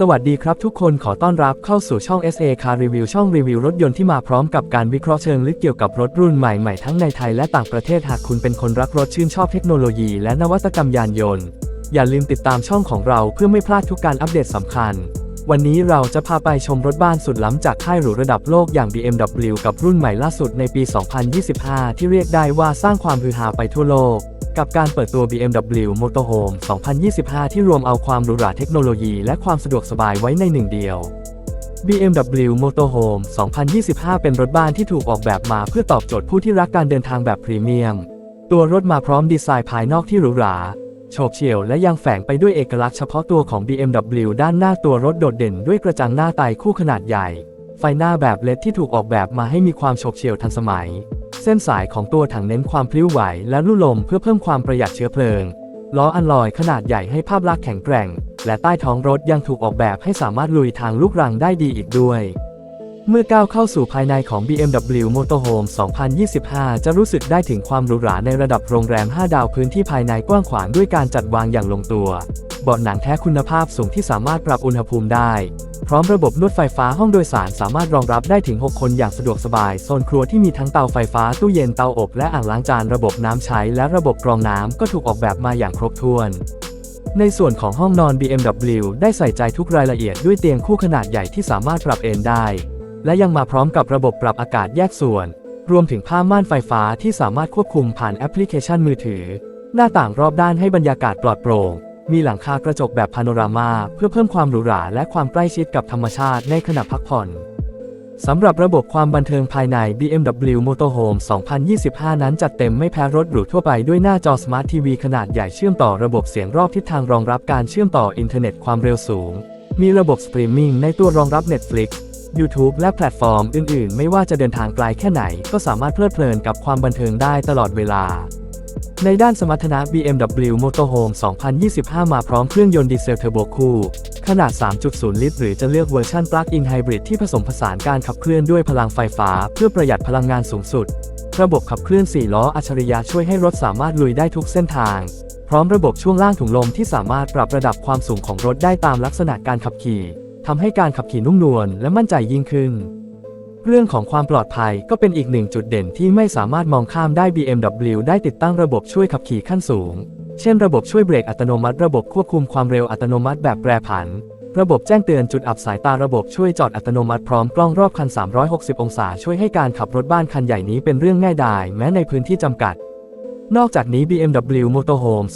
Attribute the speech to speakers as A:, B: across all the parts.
A: สวัสดีครับทุกคนขอต้อนรับเข้าสู่ช่อง SA Car Review ช่องรีวิวรถยนต์ที่มาพร้อมกับการวิเคราะห์เชิงลึกเกี่ยวกับรถรุ่นใหม่ๆทั้งในไทยและต่างประเทศหากคุณเป็นคนรักรถชื่นชอบเทคโนโลยีและนวัตกรรมยานยนต์ อย่าลืมติดตามช่องของเราเพื่อไม่พลาดทุกการอัปเดตสำคัญ วันนี้เราจะพาไปชมรถบ้านสุดล้ำจากค่ายหรูระดับโลกอย่าง BMW กับรุ่นใหม่ล่าสุดในปี 2025 ที่เรียกได้ว่าสร้างความฮือฮาไปทั่วโลก กับการเปิดตัว BMW Motorhome 2025 ที่รวมเอาความหรูหราเทคโนโลยีและความสะดวกสบายไว้ในหนึ่งเดียว BMW Motorhome 2025 เป็นรถบ้านที่ถูกออกแบบมาเพื่อตอบโจทย์ผู้ที่รักการเดินทางแบบพรีเมียม ตัวรถมาพร้อมดีไซน์ภายนอกที่หรูหราโฉบเฉี่ยวและยังแฝงไปด้วยเอกลักษณ์เฉพาะตัวของ BMW ด้านหน้าตัวรถโดดเด่นด้วยกระจังหน้าไตคู่ขนาดใหญ่ ไฟหน้าแบบเลดที่ถูกออกแบบมาให้มีความโฉบเฉี่ยวทันสมัย เส้นสายของตัวถังเน้นความพลิ้วไหวและลู่ลมเพื่อเพิ่มความประหยัดเชื้อเพลิง ล้ออัลลอยขนาดใหญ่ให้ภาพลักษณ์แข็งแกร่ง และใต้ท้องรถยังถูกออกแบบให้สามารถลุยทางลูกรังได้ดีอีกด้วย เมื่อก้าวเข้าสู่ภายในของ BMW Motorhome 2025 จะรู้สึกได้ถึงความหรูหราในระดับโรงแรม 5 ดาวพื้นที่ภายในกว้างขวางด้วยการจัดวางอย่างลงตัวเบาะหนังแท้คุณภาพสูงที่สามารถปรับอุณหภูมิได้ พร้อมระบบนวดไฟฟ้าห้องโดยสารสามารถรองรับได้ถึง 6 คนอย่างสะดวกสบาย โซนครัวที่มีทั้งเตาไฟฟ้า ตู้เย็นเตาอบ และอ่างล้างจานระบบน้ำใช้ และระบบกรองน้ำก็ถูกออกแบบมาอย่างครบถ้วนในส่วนของห้องนอน BMW ได้ใส่ใจทุกรายละเอียดด้วยเตียงคู่ขนาดใหญ่ที่สามารถปรับเอนได้ และยังมาพร้อมกับระบบปรับอากาศแยกส่วน รวมถึงผ้าม่านไฟฟ้าที่สามารถควบคุมผ่านแอปพลิเคชันมือถือ หน้าต่างรอบด้านให้บรรยากาศปลอดโปร่ง มีหลังคากระจกแบบพาโนรามาเพื่อเพิ่มความหรูหราและความใกล้ชิดกับธรรมชาติในขณะพักผ่อนสำหรับระบบความบันเทิงภายใน BMW Motorhome 2025 นั้นจัดเต็มไม่แพ้รถหรูทั่วไปด้วยหน้าจอ Smart TV ขนาดใหญ่เชื่อมต่อระบบเสียงรอบทิศทางรองรับการเชื่อมต่ออินเทอร์เน็ตความเร็วสูง มีระบบสตรีมมิ่งในตัวรองรับ Netflix YouTube และแพลตฟอร์มอื่นๆ ไม่ว่าจะเดินทางไกลแค่ไหน ก็สามารถเพลิดเพลินกับความบันเทิงได้ตลอดเวลา ในด้านสมรรถนะ BMW Motorhome 2025 มาพร้อมเครื่องยนต์ดีเซลเทอร์โบคู่ ขนาด 3.0 ลิตร หรือจะเลือกเวอร์ชัน Plug-in Hybrid ที่ผสมผสานการขับเคลื่อนด้วยพลังไฟฟ้า เพื่อประหยัดพลังงานสูงสุด ระบบขับเคลื่อน 4 ล้ออัจฉริยะช่วยให้รถสามารถลุยได้ทุกเส้นทางพร้อมระบบช่วงล่างถุงลมที่สามารถปรับระดับความสูงของรถได้ตามลักษณะการขับขี่ ทำให้การขับขี่นุ่มนวลและมั่นใจยิ่งขึ้น เรื่องของความปลอดภัยก็เป็นอีกหนึ่งจุดเด่นที่ไม่สามารถมองข้ามได้ BMW ได้ติดตั้งระบบช่วยขับขี่ขั้นสูง เช่นระบบช่วยเบรกอัตโนมัติ ระบบควบคุมความเร็วอัตโนมัติแบบแปรผัน ระบบแจ้งเตือนจุดอับสายตาระบบช่วยจอดอัตโนมัติพร้อมกล้องรอบคัน 360 องศา ช่วยให้การขับรถบ้านคันใหญ่นี้เป็นเรื่องง่ายดายแม้ในพื้นที่จำกัดนอกจากนี้ BMW Motorhome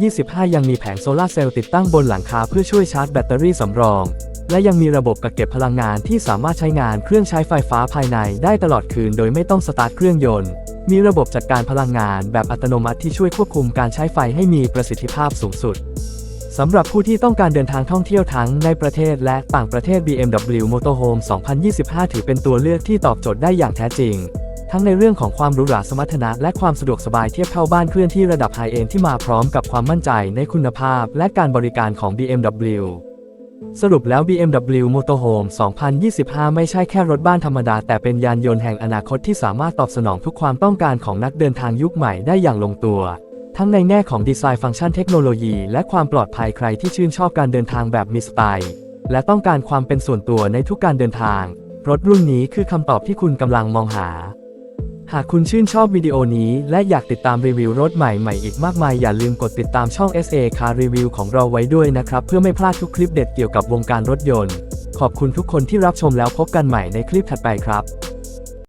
A: 2025 ยังมีแผงโซลาร์เซลล์ติดตั้งบนหลังคาเพื่อช่วยชาร์จแบตเตอรี่สำรอง และยังมีระบบกักเก็บพลังงานที่สามารถใช้งานเครื่องใช้ไฟฟ้าภายในได้ตลอดคืนโดยไม่ต้องสตาร์ทเครื่องยนต์ มีระบบจัดการพลังงานแบบอัตโนมัติที่ช่วยควบคุมการใช้ไฟให้มีประสิทธิภาพสูงสุดสำหรับผู้ที่ต้องการเดินทางท่องเที่ยวทั้งในประเทศและต่างประเทศ BMW Motorhome 2025 ถือเป็นตัวเลือกที่ตอบโจทย์ได้อย่างแท้จริง ทั้งในเรื่องของความหรูหราสมรรถนะและความสะดวกสบายเทียบเท่าบ้านเคลื่อนที่ระดับไฮเอนที่มาพร้อมกับความมั่นใจในคุณภาพและการบริการของ BMW สรุปแล้ว BMW Motorhome 2025 ไม่ใช่แค่รถบ้านธรรมดา แต่เป็นยานยนต์แห่งอนาคตที่สามารถตอบสนองทุกความต้องการของนักเดินทางยุคใหม่ได้อย่างลงตัว ทั้งในแง่ของดีไซน์ฟังก์ชันเทคโนโลยี และความปลอดภัยใครที่ชื่นชอบการเดินทางแบบมีสไตล์ และต้องการความเป็นส่วนตัวในทุกการเดินทาง รถรุ่นนี้คือคำตอบที่คุณกำลังมองหา หากคุณชื่นชอบวิดีโอนี้ และอยากติดตามรีวิวรถใหม่ๆอีกมากมาย อย่าลืมกดติดตามช่อง SA Car Review ของเราไว้ด้วยนะครับ เพื่อไม่พลาดทุกคลิปเด็ดเกี่ยวกับวงการรถยนต์ ขอบคุณทุกคนที่รับชมแล้วพบกันใหม่ในคลิปถัดไปครับ